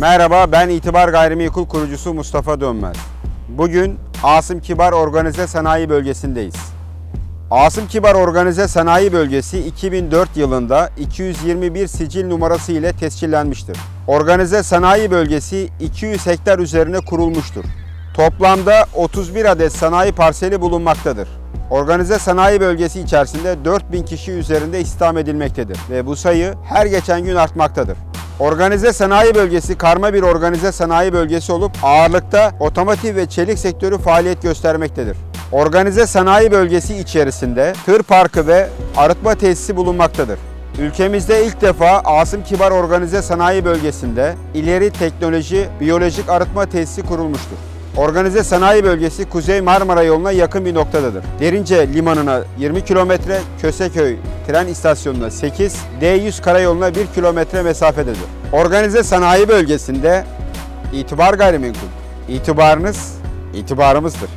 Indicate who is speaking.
Speaker 1: Merhaba ben İtibar Gayrimenkul kurucusu Mustafa Dönmez. Bugün Asım Kibar Organize Sanayi Bölgesi'ndeyiz. Asım Kibar Organize Sanayi Bölgesi 2004 yılında 221 sicil numarası ile tescillenmiştir. Organize Sanayi Bölgesi 200 hektar üzerine kurulmuştur. Toplamda 31 adet sanayi parseli bulunmaktadır. Organize sanayi bölgesi içerisinde 4000 kişi üzerinde istihdam edilmektedir ve bu sayı her geçen gün artmaktadır. Organize sanayi bölgesi karma bir organize sanayi bölgesi olup ağırlıkta otomotiv ve çelik sektörü faaliyet göstermektedir. Organize sanayi bölgesi içerisinde tır parkı ve arıtma tesisi bulunmaktadır. Ülkemizde ilk defa Asım Kibar Organize Sanayi Bölgesi'nde ileri teknoloji biyolojik arıtma tesisi kurulmuştur. Organize sanayi bölgesi Kuzey Marmara yoluna yakın bir noktadadır. Derince limanına 20 kilometre, Köseköy tren istasyonuna 8, D100 karayoluna 1 kilometre mesafededir. Organize sanayi bölgesinde itibar gayrimenkul. İtibarınız itibarımızdır.